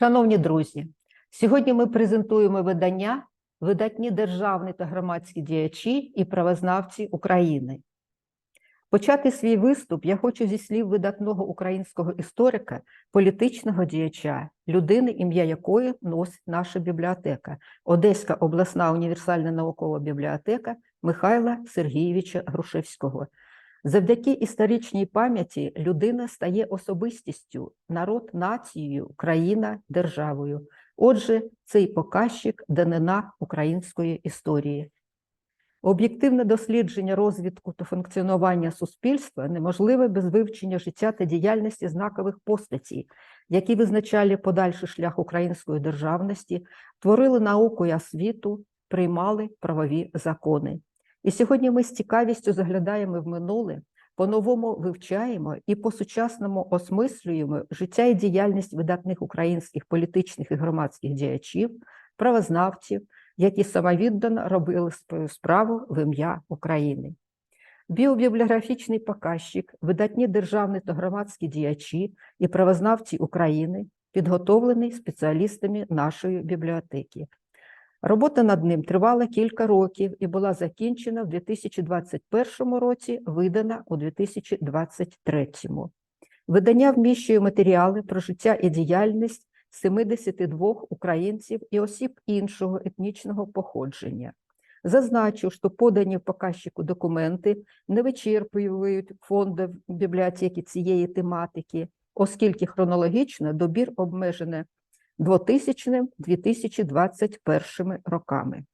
Шановні друзі, сьогодні ми презентуємо видання видатні державні та громадські діячі і правознавці України. Почати свій виступ я хочу зі слів видатного українського історика, політичного діяча, людини, ім'я якої носить наша бібліотека, Одеська обласна універсальна наукова бібліотека Михайла Сергійовича Грушевського. Завдяки історичній пам'яті людина стає особистістю, народ нацією, країна державою. Отже, цей показчик данина української історії. Об'єктивне дослідження розвитку та функціонування суспільства неможливе без вивчення життя та діяльності знакових постатей, які визначали подальший шлях української державності, творили науку і освіту, приймали правові закони. І сьогодні ми з цікавістю заглядаємо в минуле, по-новому вивчаємо і по-сучасному осмислюємо життя і діяльність видатних українських політичних і громадських діячів, правознавців, які самовіддано робили свою справу в ім'я України. Біобібліографічний показчик, видатні державні та громадські діячі і правознавці України, підготовлений спеціалістами нашої бібліотеки. Робота над ним тривала кілька років і була закінчена в 2021 році, видана у 2023. Видання вміщує матеріали про життя і діяльність 72 українців і осіб іншого етнічного походження. Зазначу, що подані в показчику документи не вичерпують фонди бібліотеки цієї тематики, оскільки хронологічно добір обмежений 2000-2021 роками.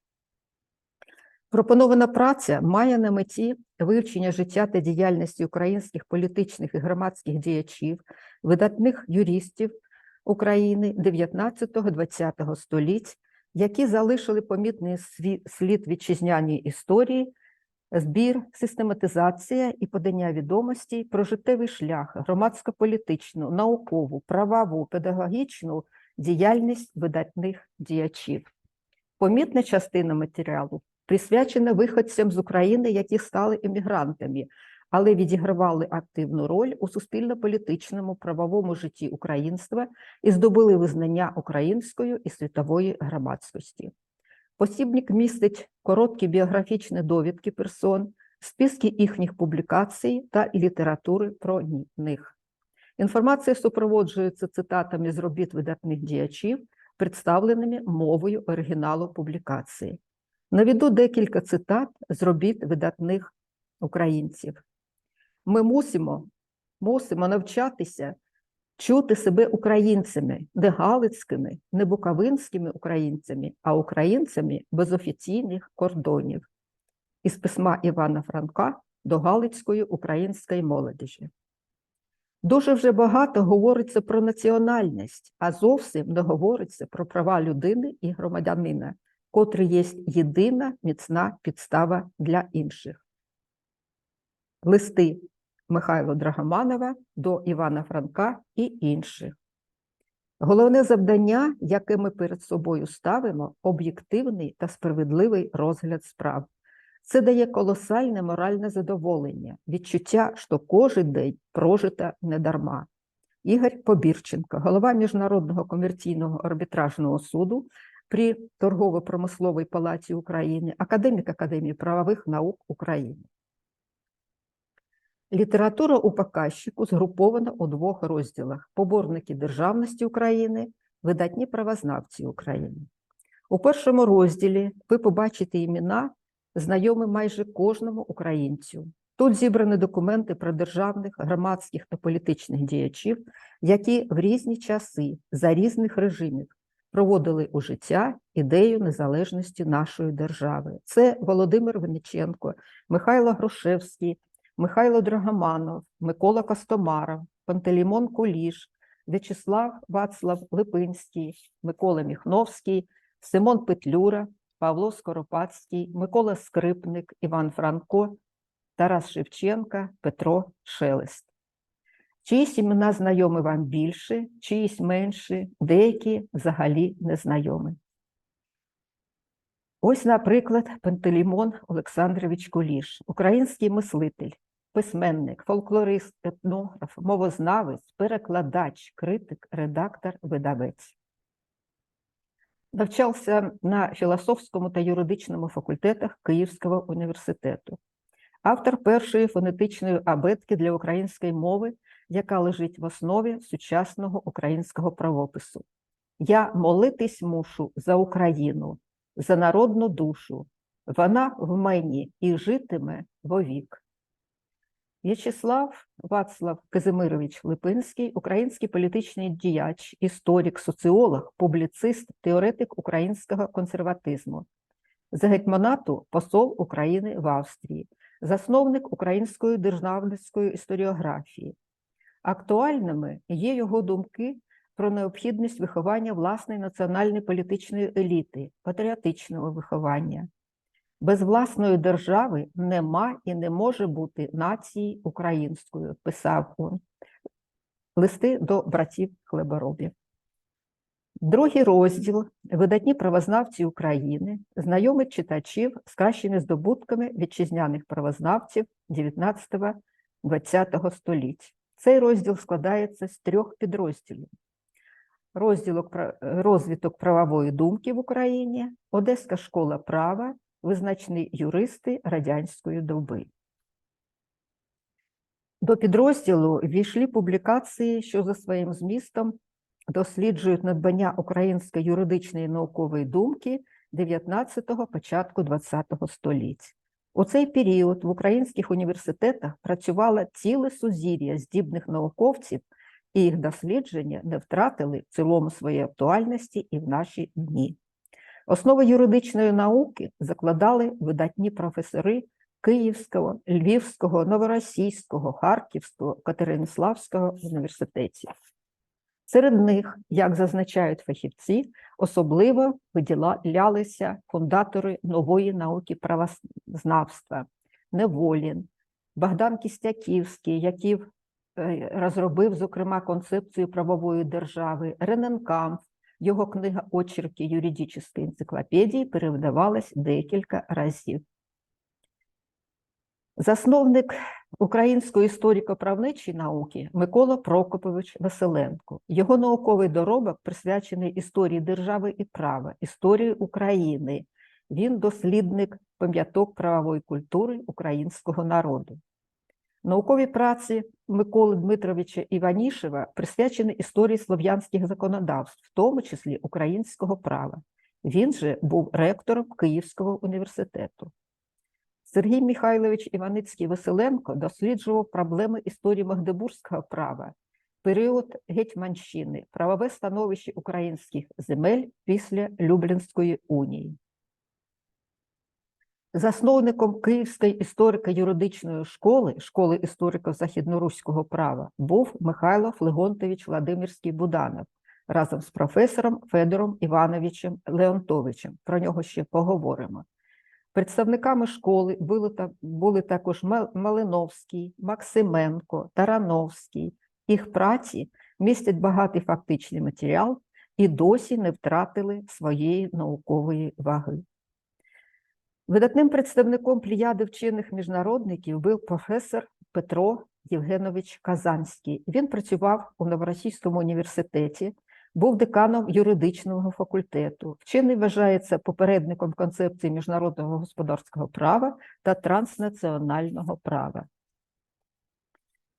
Пропонована праця має на меті вивчення життя та діяльності українських політичних і громадських діячів, видатних юристів України 19-20 століть, які залишили помітний слід вітчизняній історії, збір, систематизація і подання відомостей про життєвий шлях, громадсько-політичну, наукову, правову, педагогічну діяльність видатних діячів. Помітна частина матеріалу присвячена виходцям з України, які стали емігрантами, але відігравали активну роль у суспільно-політичному правовому житті українства і здобули визнання українською і світової громадськості. Посібник містить короткі біографічні довідки персон, списки їхніх публікацій та літератури про них. Інформація супроводжується цитатами з робіт видатних діячів, представленими мовою оригіналу публікації. Наведу декілька цитат з робіт видатних українців. Ми мусимо, мусимо навчатися чути себе українцями, не галицькими, не буковинськими українцями, а українцями без офіційних кордонів. Із письма Івана Франка до Галицької української молодіжі. Дуже вже багато говориться про національність, а зовсім не говориться про права людини і громадянина, котрі є єдина міцна підстава для інших. Листи Михайла Драгоманова до Івана Франка і інших. Головне завдання, яке ми перед собою ставимо, об'єктивний та справедливий розгляд справ. Це дає колосальне моральне задоволення, відчуття, що кожен день прожита недарма. Ігор Побірченко, голова Міжнародного комерційного арбітражного суду при Торгово-промисловій палаті України, академік Академії правових наук України. Література у показчику згрупована у двох розділах: поборники державності України, видатні правознавці України. У першому розділі ви побачите імена знайомі майже кожному українцю. Тут зібрані документи про державних, громадських та політичних діячів, які в різні часи за різних режимів проводили у життя ідею незалежності нашої держави. Це Володимир Вениченко, Михайло Грушевський, Михайло Драгоманов, Микола Костомаров, Пантелеймон Куліш, В'ячеслав Вацлав Липинський, Микола Міхновський, Симон Петлюра, Павло Скоропадський, Микола Скрипник, Іван Франко, Тарас Шевченка, Петро Шелест. Чиїсь імена знайомі вам більше, чиїсь менше, деякі взагалі не знайомі. Ось, наприклад, Пантелеймон Олександрович Куліш, український мислитель, письменник, фольклорист, етнограф, мовознавець, перекладач, критик, редактор, видавець. Навчався на філософському та юридичному факультетах Київського університету. Автор першої фонетичної абетки для української мови, яка лежить в основі сучасного українського правопису. Я молитись мушу за Україну, за народну душу. Вона в мені і житиме вовік. В'ячеслав Вацлав Казимирович Липинський, український політичний діяч, історик, соціолог, публіцист, теоретик українського консерватизму, за гетьманату посол України в Австрії, засновник української державницької історіографії. Актуальними є його думки про необхідність виховання власної національної політичної еліти, патріотичного виховання. Без власної держави нема і не може бути нації українською, писав він. Листи до братів хлеборобів. Другий розділ видатні правознавці України знайомить читачів з кращими здобутками вітчизняних правознавців 19-20 століть. Цей розділ складається з трьох підрозділів: розділок розвиток правової думки в Україні, Одеська школа права, визначні юристи радянської доби. До підрозділу війшли публікації, що за своїм змістом досліджують надбання української юридичної наукової думки 19-го, початку 20-го століть. У цей період в українських університетах працювало ціле сузір'я здібних науковців, і їх дослідження не втратили в цілому своєї актуальності і в наші дні. Основи юридичної науки закладали видатні професори Київського, Львівського, Новоросійського, Харківського, Катеринославського університетів. Серед них, як зазначають фахівці, особливо виділялися фундатори нової науки правознавства Неволін, Богдан Кістяківський, який е, розробив, зокрема, концепцію правової держави, Рененкамп, його книга Очерки юридичної енциклопедії перевидавалась декілька разів. Засновник української історико-правничої науки Микола Прокопович Василенко. Його науковий доробок присвячений історії держави і права, історії України. Він дослідник пам'яток правової культури українського народу. Наукові праці Миколи Дмитровича Іванішева присвячені історії слов'янських законодавств, в тому числі українського права. Він же був ректором Київського університету. Сергій Михайлович Іваницький Василенко досліджував проблеми історії Магдебурзького права, період Гетьманщини, правове становище українських земель після Люблінської унії. Засновником Київської історико-юридичної школи, школи історико-західноруського права, був Михайло Флегонтович Владимирський Буданов разом з професором Федором Івановичем Леонтовичем. Про нього ще поговоримо. Представниками школи були також Малиновський, Максименко, Тарановський. Їх праці містять багатий фактичний матеріал і досі не втратили своєї наукової ваги. Видатним представником пліяди вчених міжнародників був професор Петро Євгенович Казанський. Він працював у Новоросійському університеті, був деканом юридичного факультету. Вчений вважається попередником концепції міжнародного господарського права та транснаціонального права.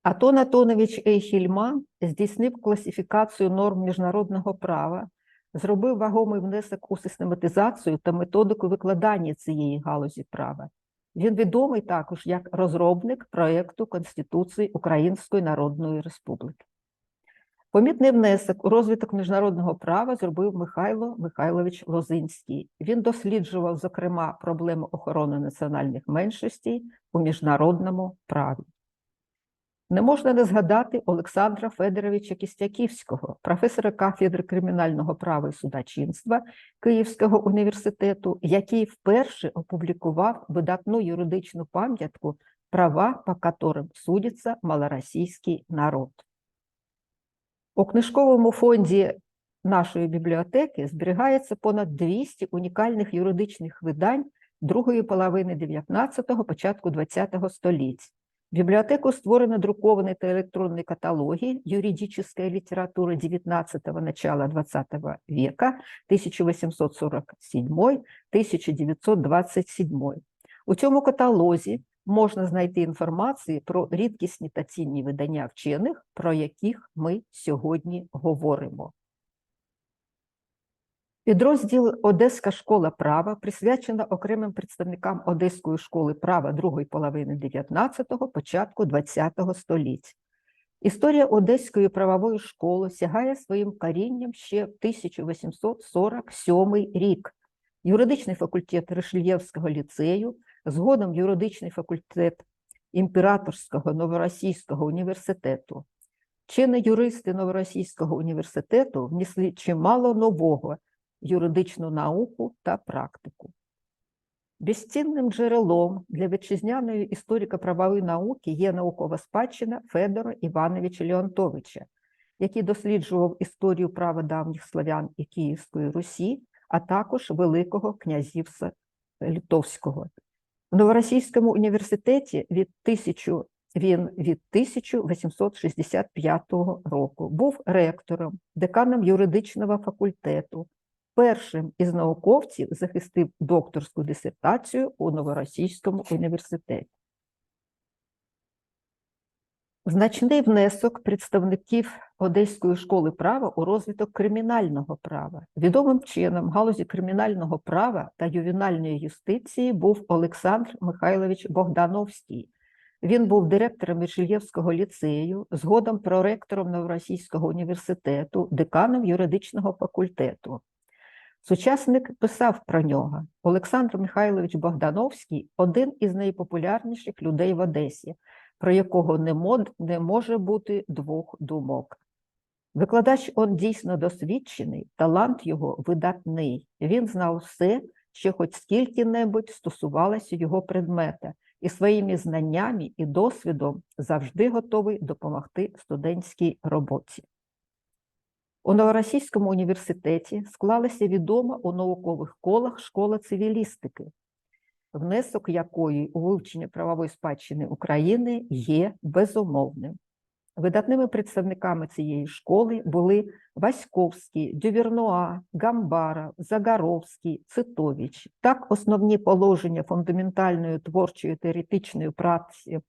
Атон Атонович Ейхільман здійснив класифікацію норм міжнародного права, зробив вагомий внесок у систематизацію та методику викладання цієї галузі права. Він відомий також як розробник проєкту Конституції Української Народної Республіки. Помітний внесок у розвиток міжнародного права зробив Михайло Михайлович Лозинський. Він досліджував, зокрема, проблему охорони національних меншостей у міжнародному праві. Не можна не згадати Олександра Федоровича Кістяківського, професора кафедри кримінального права і судочинства Київського університету, який вперше опублікував видатну юридичну пам'ятку права, по которым судиться малоросійський народ. У книжковому фонді нашої бібліотеки зберігається понад 200 унікальних юридичних видань другої половини 19-го, початку 20-го століть. библиотеку створено друкованные та электронные каталоги юридической литературы XIX начала XX века 1847-1927. У цьому каталозі можна знайти інформацію про рідкісні та цінні видання вчених, про яких ми сьогодні говоримо. Підрозділ Одеська школа права присвячена окремим представникам Одеської школи права другої половини 19-го, початку ХХ століття. Історія Одеської правової школи сягає своїм корінням ще в 1847 рік. Юридичний факультет Ришельєвського ліцею, згодом юридичний факультет Імператорського Новоросійського університету. Вчені юристи Новоросійського університету внесли чимало нового юридичну науку та практику. Безцінним джерелом для вітчизняної історико-правової науки є наукова спадщина Федора Івановича Леонтовича, який досліджував історію права давніх славян і Київської Русі, а також Великого князівства Литовського. В Новоросійському університеті від 1000 він від 1865 року був ректором, деканом юридичного факультету, першим із науковців захистив докторську дисертацію у Новоросійському університеті. Значний внесок представників Одеської школи права у розвиток кримінального права. Відомим чином галузі кримінального права та ювенальної юстиції був Олександр Михайлович Богдановський. Він був директором Віршильєвського ліцею, згодом проректором Новоросійського університету, деканом юридичного факультету. Сучасник писав про нього. Олександр Михайлович Богдановський один із найпопулярніших людей в Одесі, про якого не, мод, не може бути двох думок. Викладач он дійсно досвідчений, талант його видатний. Він знав все, що хоч скільки-небудь стосувалося його предмета, і своїми знаннями і досвідом завжди готовий допомогти студентській роботі. У Новоросійському університеті склалася відома у наукових колах школа цивілістики, внесок якої у вивчення правової спадщини України є безумовним. Видатними представниками цієї школи були Васьковський, Дювернуа, Гамбара, Загоровський, Цитович. Так, основні положення фундаментальної творчої теоретичної праці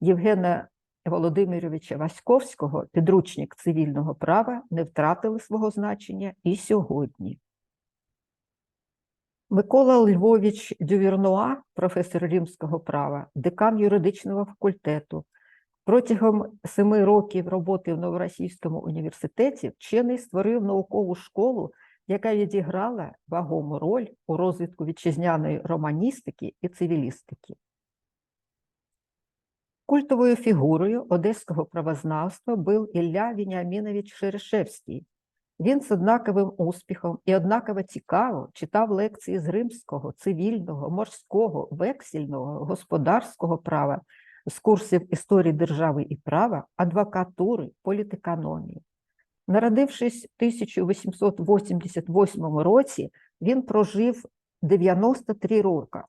Євгена Володимировича Васьковського, підручник цивільного права, не втратили свого значення і сьогодні. Микола Львович Дювернуа, професор римського права, декан юридичного факультету. Протягом семи років роботи в Новоросійському університеті вчений створив наукову школу, яка відіграла вагому роль у розвитку вітчизняної романістики і цивілістики. Культовою фігурою одеського правознавства був Ілля Вініамінович Шерешевський. Він з однаковим успіхом і однаково цікаво читав лекції з римського, цивільного, морського, вексільного, господарського права, з курсів історії держави і права, адвокатури, політекономії. Народившись в 1888 році, він прожив 93 роки.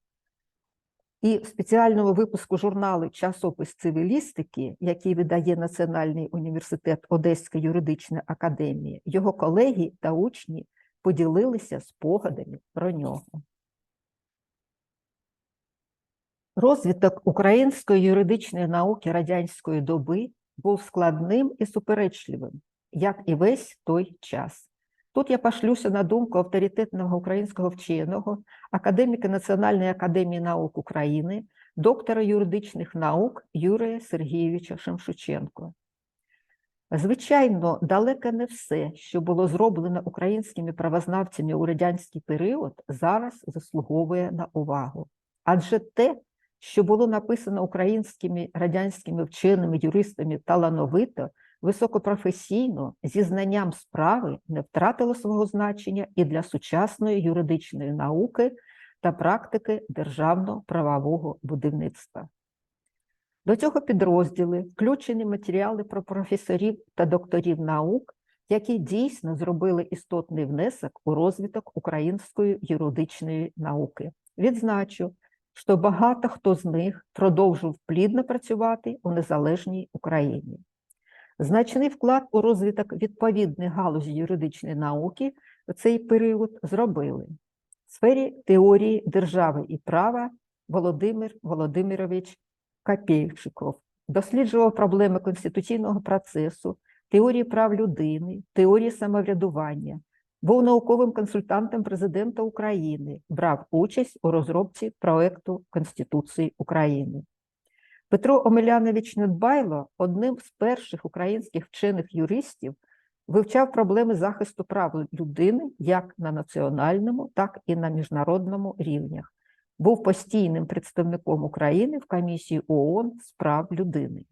І в спеціальному випуску журналу Часопис цивілістики, який видає Національний університет Одеської юридичної академії, його колеги та учні поділилися спогадами про нього. Розвиток української юридичної науки радянської доби був складним і суперечливим, як і весь той час. Тут я пошлюся на думку авторитетного українського вченого, академіка Національної академії наук України, доктора юридичних наук Юрія Сергійовича Шемшученко. Звичайно, далеко не все, що було зроблено українськими правознавцями у радянський період, зараз заслуговує на увагу. Адже те, що було написано українськими радянськими вченими юристами талановито, високопрофесійно, зі знанням справи не втратило свого значення і для сучасної юридичної науки та практики державно-правового будівництва. До цього підрозділи включені матеріали про професорів та докторів наук, які дійсно зробили істотний внесок у розвиток української юридичної науки. Відзначу, що багато хто з них продовжив плідно працювати у незалежній Україні. Значний вклад у розвиток відповідних галузі юридичної науки в цей період зробили в сфері теорії держави і права Володимир Володимирович Капєйчиков досліджував проблеми конституційного процесу, теорії прав людини, теорії самоврядування, був науковим консультантом президента України, брав участь у розробці проекту Конституції України. Петро Омелянович Недбайло одним з перших українських вчених юристів вивчав проблеми захисту прав людини як на національному, так і на міжнародному рівнях. Був постійним представником України в комісії ООН з прав людини.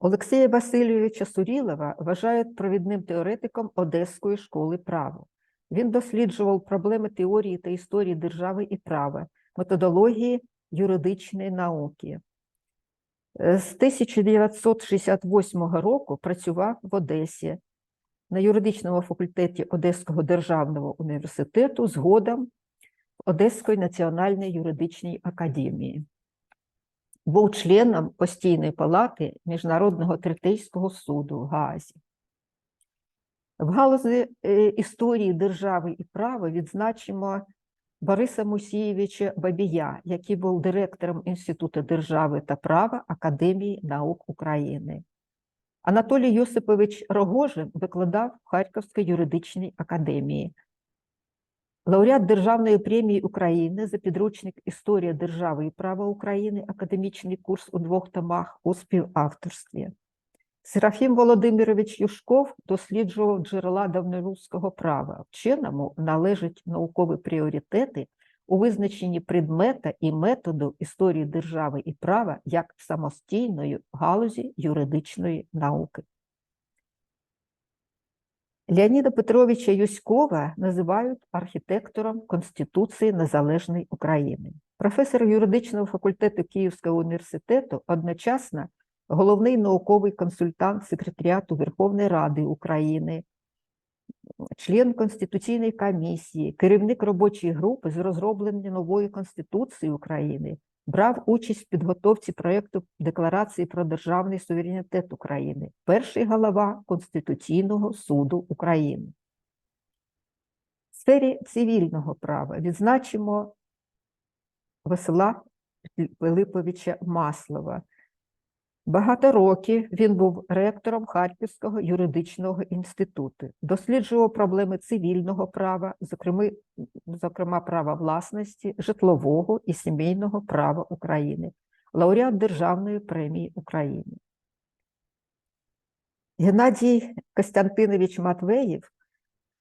Олексія Васильовича Сурілова вважають провідним теоретиком Одеської школи права. Він досліджував проблеми теорії та історії держави і права, методології юридичної науки. Е, З 1968 року працював в Одесі на юридичному факультеті Одеського державного університету, згодом Одеської національної юридичної академії. Був членом постійної палати Міжнародного третейського суду в Гаазі. В галузі е, історії держави і права відзначимо Бориса Мусієвича Бабія, який був директором Інституту держави та права Академії наук України. Анатолій Йосипович Рогожин викладав в Харківській юридичній академії. Лауреат Державної премії України за підручник Історія держави і права України, академічний курс у двох томах у співавторстві. Серафім Володимирович Юшков досліджував джерела давньоруського права. Вченому належать наукові пріоритети у визначенні предмета і методу історії держави і права як самостійної галузі юридичної науки. Леоніда Петровича Юськова називають архітектором Конституції Незалежної України. Професор юридичного факультету Київського університету одночасно головний науковий консультант секретаріату Верховної Ради України, член Конституційної комісії, керівник робочої групи з розроблення нової Конституції України, брав участь в підготовці проєкту Декларації про державний суверенітет України, перший голова Конституційного суду України. В сфері цивільного права відзначимо Васила Пилиповича Маслова. Багато років він був ректором Харківського юридичного інституту, досліджував проблеми цивільного права, зокрема, зокрема права власності, житлового і сімейного права України, лауреат Державної премії України. Геннадій Костянтинович Матвеєв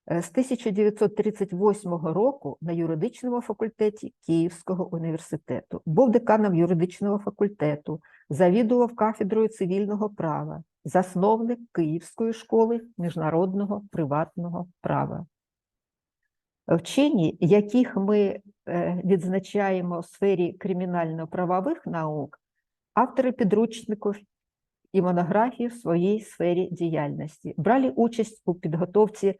з 1938 року на юридичному факультеті Київського університету, був деканом юридичного факультету, завідував кафедрою цивільного права, засновник Київської школи міжнародного приватного права. Вчені, яких ми е, відзначаємо в сфері кримінально-правових наук, автори підручників і монографій в своїй сфері діяльності, брали участь у підготовці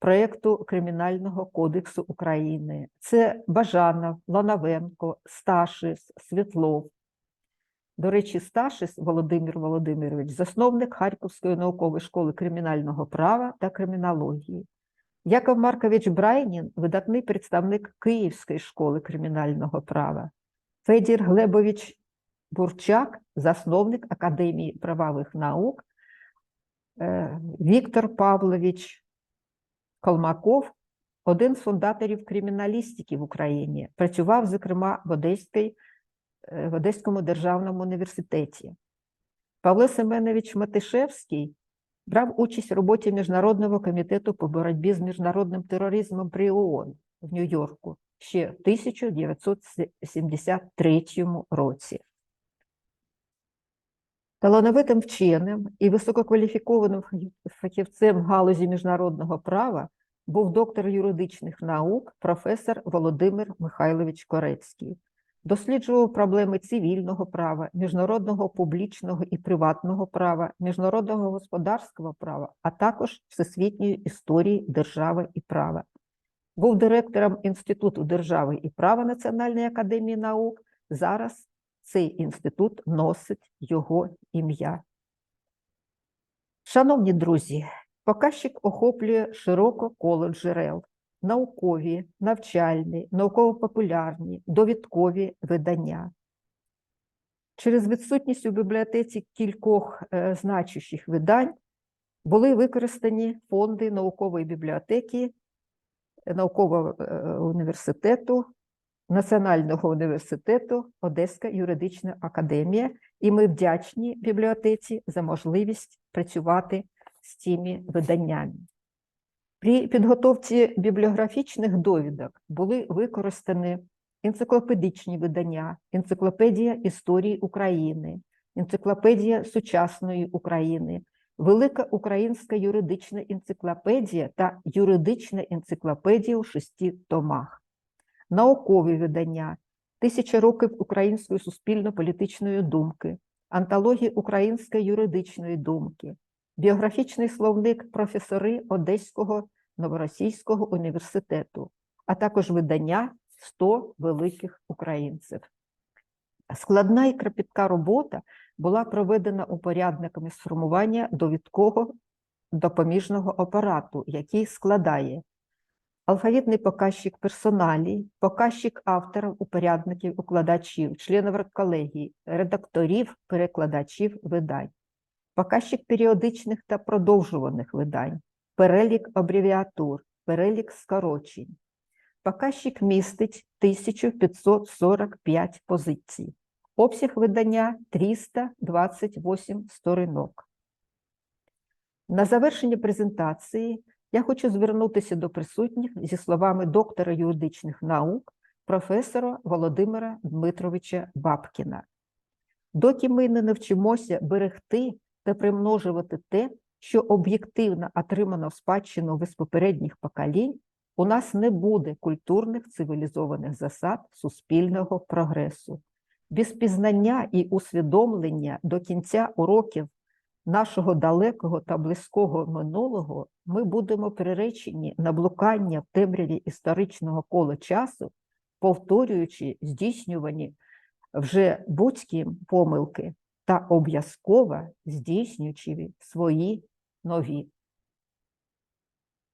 проєкту Кримінального кодексу України. Це Бажанов, Лановенко, Сташис, Світлов. До речі, Сташис Володимир Володимирович, засновник Харківської наукової школи кримінального права та кримінології. Яков Маркович Брайнін, видатний представник Київської школи кримінального права. Федір Глебович Бурчак, засновник Академії правових наук. Е, Віктор Павлович Колмаков, один з фундаторів криміналістики в Україні, працював, зокрема, в Одеській е, в Одеському державному університеті. Павло Семенович Матишевський брав участь в роботі Міжнародного комітету по боротьбі з міжнародним тероризмом при ООН в Нью-Йорку ще в 1973 році. Талановитим вченим і висококваліфікованим фахівцем галузі міжнародного права був доктор юридичних наук, професор Володимир Михайлович Корецький. Досліджував проблеми цивільного права, міжнародного публічного і приватного права, міжнародного господарського права, а також всесвітньої історії держави і права. Був директором Інституту держави і права Національної академії наук. Зараз цей інститут носить його ім'я. Шановні друзі, показчик охоплює широко коло джерел, наукові, навчальні, науково-популярні, довідкові видання. Через відсутність у бібліотеці кількох е, значущих видань були використані фонди наукової бібліотеки, наукового е, університету, Національного університету Одеська юридична академія, і ми вдячні бібліотеці за можливість працювати з цими виданнями. При підготовці бібліографічних довідок були використані енциклопедичні видання, енциклопедія історії України, енциклопедія сучасної України, Велика українська юридична енциклопедія та юридична енциклопедія у шести томах, наукові видання, Тисяча років української суспільно-політичної думки, антологія української юридичної думки, біографічний словник професори Одеського Новоросійського університету, а також видання 100 великих українців. Складна і кропітка робота була проведена упорядниками з формування довідкового допоміжного апарату, який складає алфавітний показчик персоналій, показчик авторів, упорядників, укладачів, членів редколегії, редакторів, перекладачів видань, показчик періодичних та продовжуваних видань, перелік абревіатур, перелік скорочень. Показчик містить 1545 позицій. Обсяг видання 328 сторінок. На завершення презентації я хочу звернутися до присутніх зі словами доктора юридичних наук, професора Володимира Дмитровича Бабкіна. Доки ми не навчимося берегти та примножувати те, що об'єктивно отримано в спадщину без попередніх поколінь, у нас не буде культурних цивілізованих засад суспільного прогресу. Без пізнання і усвідомлення до кінця уроків нашого далекого та близького минулого ми будемо приречені на блукання в темряві історичного кола часу, повторюючи здійснювані вже будь-ким помилки та обов'язково здійснюючи свої нові